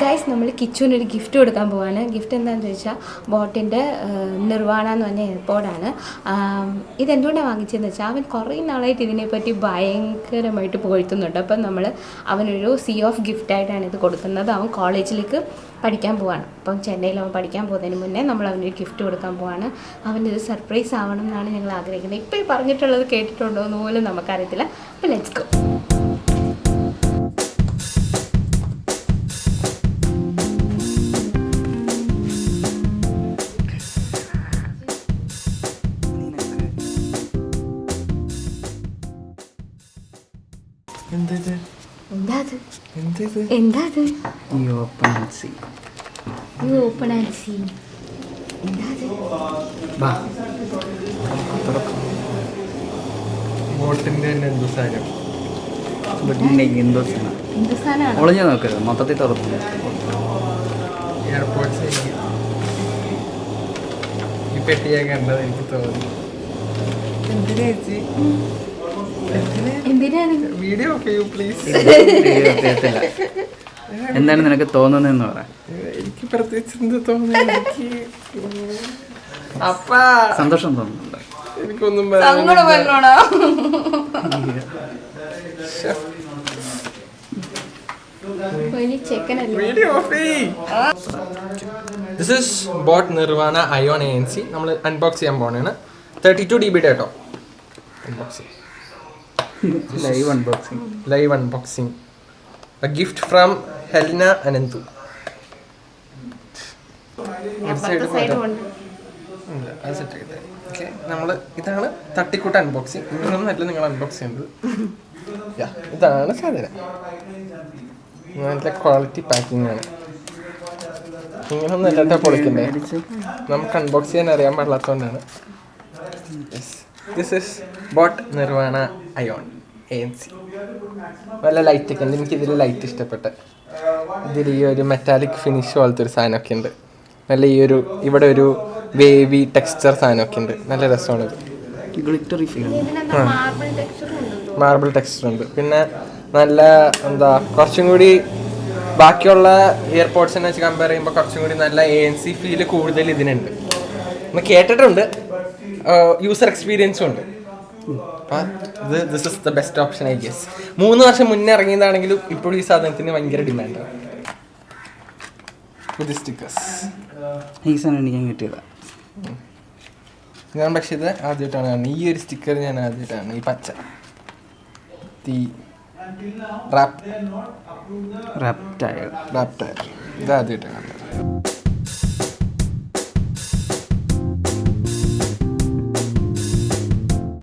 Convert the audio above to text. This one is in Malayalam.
ഗൈസ് നമ്മൾ കിച്ചുവിന് ഒരു ഗിഫ്റ്റ് കൊടുക്കാൻ പോവാണ്. ഗിഫ്റ്റ് എന്താണെന്ന് ചോദിച്ചാൽ ബോട്ടിന്റെ നിർവാണ എന്ന് പറഞ്ഞ എയർപോർട്ടാണ് ഇതെന്തുകൊണ്ടാണ് വാങ്ങിച്ചതെന്ന് വെച്ചാൽ അവൻ കുറേ നാളായിട്ട് ഇതിനെപ്പറ്റി ഭയങ്കരമായിട്ട് പുകഴ്ത്തുന്നുണ്ട് അപ്പം നമ്മൾ അവനൊരു സി ഓഫ് ഗിഫ്റ്റായിട്ടാണ് ഇത് കൊടുക്കുന്നത്. അവൻ കോളേജിലേക്ക് പഠിക്കാൻ പോവാണ്. അപ്പം ചെന്നൈയിൽ അവൻ പഠിക്കാൻ പോകുന്നതിന് മുന്നേ നമ്മൾ അവനൊരു ഗിഫ്റ്റ് കൊടുക്കാൻ പോവാണ്. അവനൊരു സർപ്രൈസ് ആവണം എന്നാണ് ഞങ്ങൾ ആഗ്രഹിക്കുന്നത്. ഇപ്പോൾ പറഞ്ഞിട്ടുള്ളത് കേട്ടിട്ടുണ്ടോ എന്ന് പോലും നമുക്കറിയത്തില്ല. അപ്പോൾ ലെറ്റ്സ് ഗോ എന്തത് എന്തത്? എന്താ ഈ ഓപ്പൺ സി ഈ ഓപ്പൺ അത്? വാ ബോട്ടിന്റെ തന്നെ എന്തോ സാരം വീട്ടിലേക്ക് എന്തോ സാധനം. ഒളിഞ്ഞു നോക്കരുത്. മൊത്തത്തിൽ തുറന്നു. എയർപോർട്ട്സ് ഈ പെട്ടിയെ കണ്ടത് എനിക്ക് തോന്നുന്നു എന്തിനാ ചേച്ചി? എന്തിനാണ് വീഡിയോ ചെയ്യൂ പ്ലീസ് എന്താണ് നിനക്ക് തോന്നുന്നതെന്ന് പറ. എനിക്ക് പ്രത്യേകിച്ച് എന്ത് തോന്നുന്നു? എനിക്ക് അപ്പാ. സന്തോഷം തോന്നുന്നുണ്ട്? എനിക്കൊന്നും this is boat Nirvana ion A N C നമ്മൾ അൺബോക്സ് ചെയ്യാൻ പോകണേ തേർട്ടി ടു ഡി ബി കേട്ടോ unbox live unboxing live unboxing a gift from Helna Ananthu അത് സെറ്റ് ചെയ്തേ ഓക്കെ നമ്മൾ ഇതാണ് തട്ടിക്കൂട്ട് അൺബോക്സിങ് ഇങ്ങനൊന്നല്ല നിങ്ങൾ അൺബോക്സ് ചെയ്യുന്നത് ഇതാണ് സാധനം. നല്ല ക്വാളിറ്റി പാക്കിംഗ് ആണ്. ഇങ്ങനൊന്നും അല്ലാത്ത പൊളിക്കണ്ടേ? നമുക്ക് അൺബോക്സ് ചെയ്യാൻ അറിയാൻ പാടില്ലാത്തതുകൊണ്ടാണ്. This is boat Nirvana ion A N C വല്ല ലൈറ്റ് ഒക്കെ ഉണ്ട്. എനിക്ക് ഇതിൽ ലൈറ്റ് ഇഷ്ടപ്പെട്ട്. ഇതിൽ ഈ ഒരു മെറ്റാലിക് ഫിനിഷ് പോലത്തെ ഒരു സാധനമൊക്കെ ഉണ്ട്. നല്ല ഈ ഒരു ഇവിടെ ഒരു വേവി ടെക്സ്ചർ സാധനമൊക്കെ ഉണ്ട്. നല്ല രസമാണ് ഇത് ഗ്ലിറ്ററി ഫീൽ മാർബിൾ ടെക്സ്ചർ ഉണ്ടോ മാർബിൾ ടെക്സ്ചർ ഉണ്ട്. പിന്നെ നല്ല എന്താ കുറച്ചും കൂടി ബാക്കിയുള്ള എയർപോർട്ട്സിനെ വെച്ച് കമ്പയർ ചെയ്യുമ്പോൾ കുറച്ചും കൂടി നല്ല എ എൻ സി ഫീൽ കൂടുതൽ ഇതിനുണ്ട്. നമ്മൾ കേട്ടിട്ടുണ്ട്. യൂസർ എക്സ്പീരിയൻസും ഉണ്ട്. ഇത് this is the best option I guess മൂന്ന് വർഷം മുന്നേ ഇറങ്ങിയതാണെങ്കിലും ഇപ്പോഴും ഈ സാധനത്തിന് ഭയങ്കര ഡിമാൻഡാണ് പുതിയ സ്റ്റിക്കേഴ്സ് ഈ സാധനം എനിക്ക് കിട്ടിയതാ. ഞാൻ പക്ഷേ ഇത് ആദ്യമായിട്ടാണ് കാണുന്നത്. ഈ ഒരു സ്റ്റിക്കർ ഞാൻ ആദ്യമായിട്ടാണ് ഈ പച്ച. തീ. റാപ്പ് റാപ്പ് ടയർ ഇത് ആദ്യമായിട്ടാണ് കാണുന്നത്.